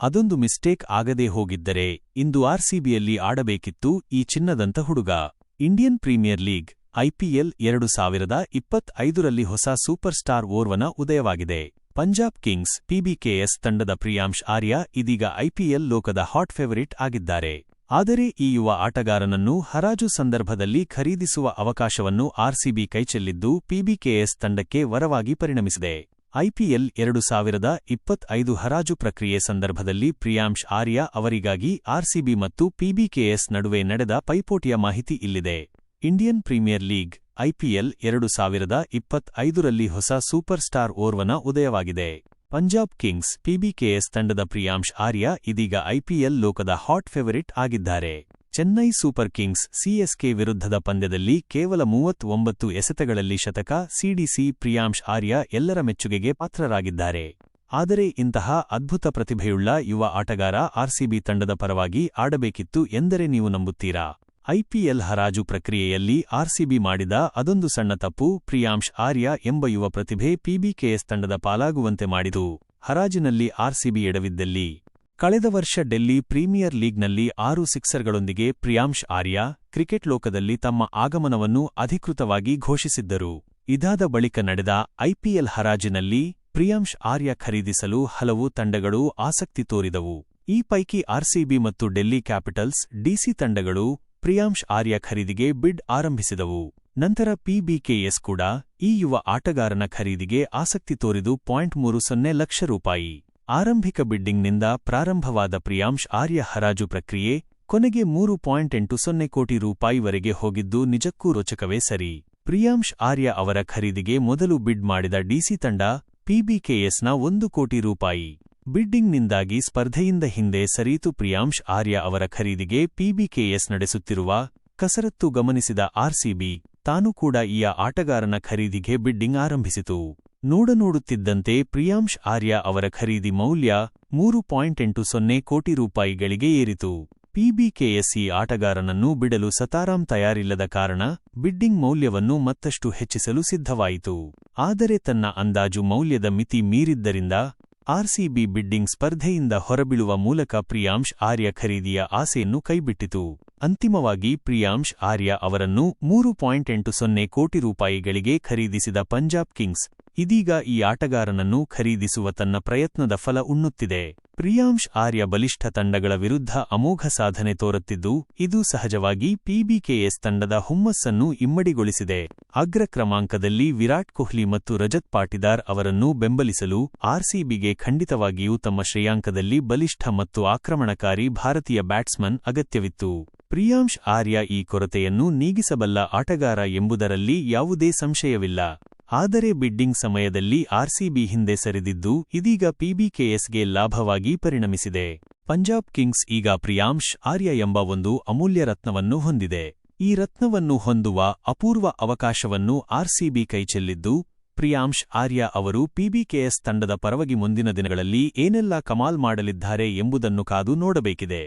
ಅದೊಂದು ಮಿಸ್ಟೇಕ್ ಆಗದೇ ಹೋಗಿದ್ದರೆ ಇಂದು ಆರ್ಸಿಬಿಯಲ್ಲಿ ಆಡಬೇಕಿತ್ತು ಈ ಚಿನ್ನದಂತ ಹುಡುಗ. ಇಂಡಿಯನ್ ಪ್ರೀಮಿಯರ್ ಲೀಗ್ ಐಪಿಎಲ್ ಎರಡು ಸಾವಿರದ ಇಪ್ಪತ್ತೈದರಲ್ಲಿ ಹೊಸ ಸೂಪರ್ ಸ್ಟಾರ್ ಓರ್ವನ ಉದಯವಾಗಿದೆ. ಪಂಜಾಬ್ ಕಿಂಗ್ಸ್ ಪಿಬಿಕೆಎಸ್ ತಂಡದ ಪ್ರಿಯಾಂಶ್ ಆರ್ಯ ಇದೀಗ ಐಪಿಎಲ್ ಲೋಕದ ಹಾಟ್ ಫೇವರಿಟ್ ಆಗಿದ್ದಾರೆ. ಆದರೆ ಈ ಯುವ ಆಟಗಾರನನ್ನು ಹರಾಜು ಸಂದರ್ಭದಲ್ಲಿ ಖರೀದಿಸುವ ಅವಕಾಶವನ್ನು ಆರ್ಸಿಬಿ ಕೈಚೆಲ್ಲಿದ್ದು ಪಿಬಿಕೆಎಸ್ ತಂಡಕ್ಕೆ ವರವಾಗಿ ಪರಿಣಮಿಸಿದೆ. ಐಪಿಎಲ್ ಎರಡು ಸಾವಿರದ ಇಪ್ಪತ್ತೈದು ಹರಾಜು ಪ್ರಕ್ರಿಯೆ ಸಂದರ್ಭದಲ್ಲಿ ಪ್ರಿಯಾಂಶ್ ಆರ್ಯ ಅವರಿಗಾಗಿ ಆರ್ಸಿಬಿ ಮತ್ತು ಪಿಬಿಕೆಎಸ್ ನಡುವೆ ನಡೆದ ಪೈಪೋಟಿಯ ಮಾಹಿತಿ ಇಲ್ಲಿದೆ. ಇಂಡಿಯನ್ ಪ್ರೀಮಿಯರ್ ಲೀಗ್ ಐಪಿಎಲ್ ಎರಡು ಸಾವಿರದ ಇಪ್ಪತ್ತೈದರಲ್ಲಿ ಹೊಸ ಸೂಪರ್ ಸ್ಟಾರ್ ಓರ್ವನ ಉದಯವಾಗಿದೆ. ಪಂಜಾಬ್ ಕಿಂಗ್ಸ್ ಪಿಬಿಕೆಎಸ್ ತಂಡದ ಪ್ರಿಯಾಂಶ್ ಆರ್ಯ ಇದೀಗ ಐಪಿಎಲ್ ಲೋಕದ ಹಾಟ್ ಫೇವರಿಟ್ ಆಗಿದ್ದಾರೆ. ಚೆನ್ನೈ ಸೂಪರ್ ಕಿಂಗ್ಸ್ ಸಿಎಸ್ಕೆ ವಿರುದ್ಧದ ಪಂದ್ಯದಲ್ಲಿ ಕೇವಲ ಮೂವತ್ತೊಂಬತ್ತು ಎಸೆತಗಳಲ್ಲಿ ಶತಕ ಸಿಡಿಸಿ ಪ್ರಿಯಾಂಶ್ ಆರ್ಯ ಎಲ್ಲರ ಮೆಚ್ಚುಗೆಗೆ ಪಾತ್ರರಾಗಿದ್ದಾರೆ. ಆದರೆ ಇಂತಹ ಅದ್ಭುತ ಪ್ರತಿಭೆಯುಳ್ಳ ಯುವ ಆಟಗಾರ ಆರ್ಸಿಬಿ ತಂಡದ ಪರವಾಗಿ ಆಡಬೇಕಿತ್ತು ಎಂದರೆ ನೀವು ನಂಬುತ್ತೀರಾ? ಐಪಿಎಲ್ ಹರಾಜು ಪ್ರಕ್ರಿಯೆಯಲ್ಲಿ ಆರ್ಸಿಬಿ ಮಾಡಿದ ಅದೊಂದು ಸಣ್ಣ ತಪ್ಪು ಪ್ರಿಯಾಂಶ್ ಆರ್ಯ ಎಂಬ ಯುವ ಪ್ರತಿಭೆ ಪಿಬಿಕೆಎಸ್ ತಂಡದ ಪಾಲಾಗುವಂತೆ ಮಾಡಿತು. ಹರಾಜಿನಲ್ಲಿ ಆರ್ಸಿಬಿ ಎಡವಿದ್ದಲ್ಲಿ ಕಳೆದ ವರ್ಷ ಡೆಲ್ಲಿ ಪ್ರೀಮಿಯರ್ ಲೀಗ್ನಲ್ಲಿ ಆರು ಸಿಕ್ಸರ್ಗಳೊಂದಿಗೆ ಪ್ರಿಯಾಂಶ್ ಆರ್ಯ ಕ್ರಿಕೆಟ್ ಲೋಕದಲ್ಲಿ ತಮ್ಮ ಆಗಮನವನ್ನು ಅಧಿಕೃತವಾಗಿ ಘೋಷಿಸಿದ್ದರು. ಇದಾದ ಬಳಿಕ ನಡೆದ ಐಪಿಎಲ್ ಹರಾಜಿನಲ್ಲಿ ಪ್ರಿಯಾಂಶ್ ಆರ್ಯ ಖರೀದಿಸಲು ಹಲವು ತಂಡಗಳು ಆಸಕ್ತಿ ತೋರಿದವು. ಈ ಪೈಕಿ ಆರ್ಸಿಬಿ ಮತ್ತು ಡೆಲ್ಲಿ ಕ್ಯಾಪಿಟಲ್ಸ್ ಡಿಸಿ ತಂಡಗಳು ಪ್ರಿಯಾಂಶ್ ಆರ್ಯ ಖರೀದಿಗೆ ಬಿಡ್ ಆರಂಭಿಸಿದವು. ನಂತರ ಪಿಬಿಕೆಎಸ್ ಕೂಡ ಈ ಯುವ ಆಟಗಾರನ ಖರೀದಿಗೆ ಆಸಕ್ತಿ ತೋರಿದು ಪಾಯಿಂಟ್ ಮೂರು ಸೊನ್ನೆ ಲಕ್ಷ ರೂಪಾಯಿ. ಆರಂಭಿಕ ಬಿಡ್ಡಿಂಗ್ನಿಂದ ಪ್ರಾರಂಭವಾದ ಪ್ರಿಯಾಂಶ್ ಆರ್ಯ ಹರಾಜು ಪ್ರಕ್ರಿಯೆ ಕೊನೆಗೆ ಮೂರು ಪಾಯಿಂಟ್ ಎಂಟು ಸೊನ್ನೆ ಕೋಟಿ ರೂಪಾಯಿವರೆಗೆ ಹೋಗಿದ್ದು ನಿಜಕ್ಕೂ ರೋಚಕವೇ ಸರಿ. ಪ್ರಿಯಾಂಶ್ ಆರ್ಯ ಅವರ ಖರೀದಿಗೆ ಮೊದಲು ಬಿಡ್ ಮಾಡಿದ ಡಿಸಿ ತಂಡ ಪಿಬಿಕೆಎಸ್ನ ಒಂದು ಕೋಟಿ ರೂಪಾಯಿ. ಬಿಡ್ಡಿಂಗ್ನಿಂದಾಗಿ ಸ್ಪರ್ಧೆಯಿಂದ ಹಿಂದೆ ಸರೀತು ಪ್ರಿಯಾಂಶ್ ಆರ್ಯ ಅವರ ಖರೀದಿಗೆ ಪಿಬಿಕೆಎಸ್ ನಡೆಸುತ್ತಿರುವ ಕಸರತ್ತು ಗಮನಿಸಿದ ಆರ್ಸಿಬಿ ತಾನು ಕೂಡ ಈ ಆಟಗಾರನ ಖರೀದಿಗೆ ಬಿಡ್ಡಿಂಗ್ ಆರಂಭಿಸಿತು. ನೋಡನೋಡುತ್ತಿದ್ದಂತೆ ಪ್ರಿಯಾಂಶ್ ಆರ್ಯ ಅವರ ಖರೀದಿ ಮೌಲ್ಯ ಮೂರು ಪಾಯಿಂಟ್ ಎಂಟು ಸೊನ್ನೆ ಕೋಟಿ ರೂಪಾಯಿಗಳಿಗೆ ಏರಿತು. ಪಿಬಿಕೆಎಸ್ಇ ಆಟಗಾರನನ್ನು ಬಿಡಲು ಸತಾರಾಂ ತಯಾರಿಲ್ಲದ ಕಾರಣ ಬಿಡ್ಡಿಂಗ್ ಮೌಲ್ಯವನ್ನು ಮತ್ತಷ್ಟು ಹೆಚ್ಚಿಸಲು ಸಿದ್ಧವಾಯಿತು. ಆದರೆ ತನ್ನ ಅಂದಾಜು ಮೌಲ್ಯದ ಮಿತಿ ಮೀರಿದ್ದರಿಂದ ಆರ್ಸಿಬಿ ಬಿಡ್ಡಿಂಗ್ ಸ್ಪರ್ಧೆಯಿಂದ ಹೊರಬೀಳುವ ಮೂಲಕ ಪ್ರಿಯಾಂಶ್ ಆರ್ಯ ಖರೀದಿಯ ಆಸೆಯನ್ನು ಕೈಬಿಟ್ಟಿತು. ಅಂತಿಮವಾಗಿ ಪ್ರಿಯಾಂಶ್ ಆರ್ಯ ಅವರನ್ನು ಮೂರು ಪಾಯಿಂಟ್ ಎಂಟು ಸೊನ್ನೆ ಕೋಟಿ ರೂಪಾಯಿಗಳಿಗೆ ಖರೀದಿಸಿದ ಪಂಜಾಬ್ ಕಿಂಗ್ಸ್ ಇದೀಗ ಈ ಆಟಗಾರನನ್ನು ಖರೀದಿಸುವ ತನ್ನ ಪ್ರಯತ್ನದ ಫಲ ಉಣ್ಣುತ್ತಿದೆ. ಪ್ರಿಯಾಂಶ್ ಆರ್ಯ ಬಲಿಷ್ಠ ತಂಡಗಳ ವಿರುದ್ಧ ಅಮೋಘ ಸಾಧನೆ ತೋರುತ್ತಿದ್ದು, ಇದು ಸಹಜವಾಗಿ ಪಿಬಿಕೆಎಸ್ ತಂಡದ ಹುಮ್ಮಸ್ಸನ್ನು ಇಮ್ಮಡಿಗೊಳಿಸಿದೆ. ಅಗ್ರ ಕ್ರಮಾಂಕದಲ್ಲಿ ವಿರಾಟ್ ಕೊಹ್ಲಿ ಮತ್ತು ರಜತ್ ಪಾಟಿದಾರ್ ಅವರನ್ನು ಬೆಂಬಲಿಸಲು ಆರ್ಸಿಬಿಗೆ ಖಂಡಿತವಾಗಿಯೂ ತಮ್ಮ ಶ್ರೇಯಾಂಕದಲ್ಲಿ ಬಲಿಷ್ಠ ಮತ್ತು ಆಕ್ರಮಣಕಾರಿ ಭಾರತೀಯ ಬ್ಯಾಟ್ಸ್ಮನ್ ಅಗತ್ಯವಿತ್ತು. ಪ್ರಿಯಾಂಶ್ ಆರ್ಯ ಈ ಕೊರತೆಯನ್ನು ನೀಗಿಸಬಲ್ಲ ಆಟಗಾರ ಎಂಬುದರಲ್ಲಿ ಯಾವುದೇ ಸಂಶಯವಿಲ್ಲ. ಆದರೆ ಬಿಡ್ಡಿಂಗ್ ಸಮಯದಲ್ಲಿ ಆರ್ಸಿಬಿ ಹಿಂದೆ ಸರಿದಿದ್ದು, ಇದೀಗ ಪಿಬಿಕೆಎಸ್ಗೆ ಲಾಭವಾಗಿ ಪರಿಣಮಿಸಿದೆ. ಪಂಜಾಬ್ ಕಿಂಗ್ಸ್ ಈಗ ಪ್ರಿಯಾಂಶ್ ಆರ್ಯ ಎಂಬ ಒಂದು ಅಮೂಲ್ಯ ರತ್ನವನ್ನು ಹೊಂದಿದೆ. ಈ ರತ್ನವನ್ನು ಹೊಂದುವ ಅಪೂರ್ವ ಅವಕಾಶವನ್ನು ಆರ್ಸಿಬಿ ಕೈಚೆಲ್ಲಿದ್ದು, ಪ್ರಿಯಾಂಶ್ ಆರ್ಯ ಅವರು ಪಿಬಿಕೆಎಸ್ ತಂಡದ ಪರವಾಗಿ ಮುಂದಿನ ದಿನಗಳಲ್ಲಿ ಏನೆಲ್ಲ ಕಮಾಲ್ ಮಾಡಲಿದ್ದಾರೆ ಎಂಬುದನ್ನು ಕಾದು ನೋಡಬೇಕಿದೆ.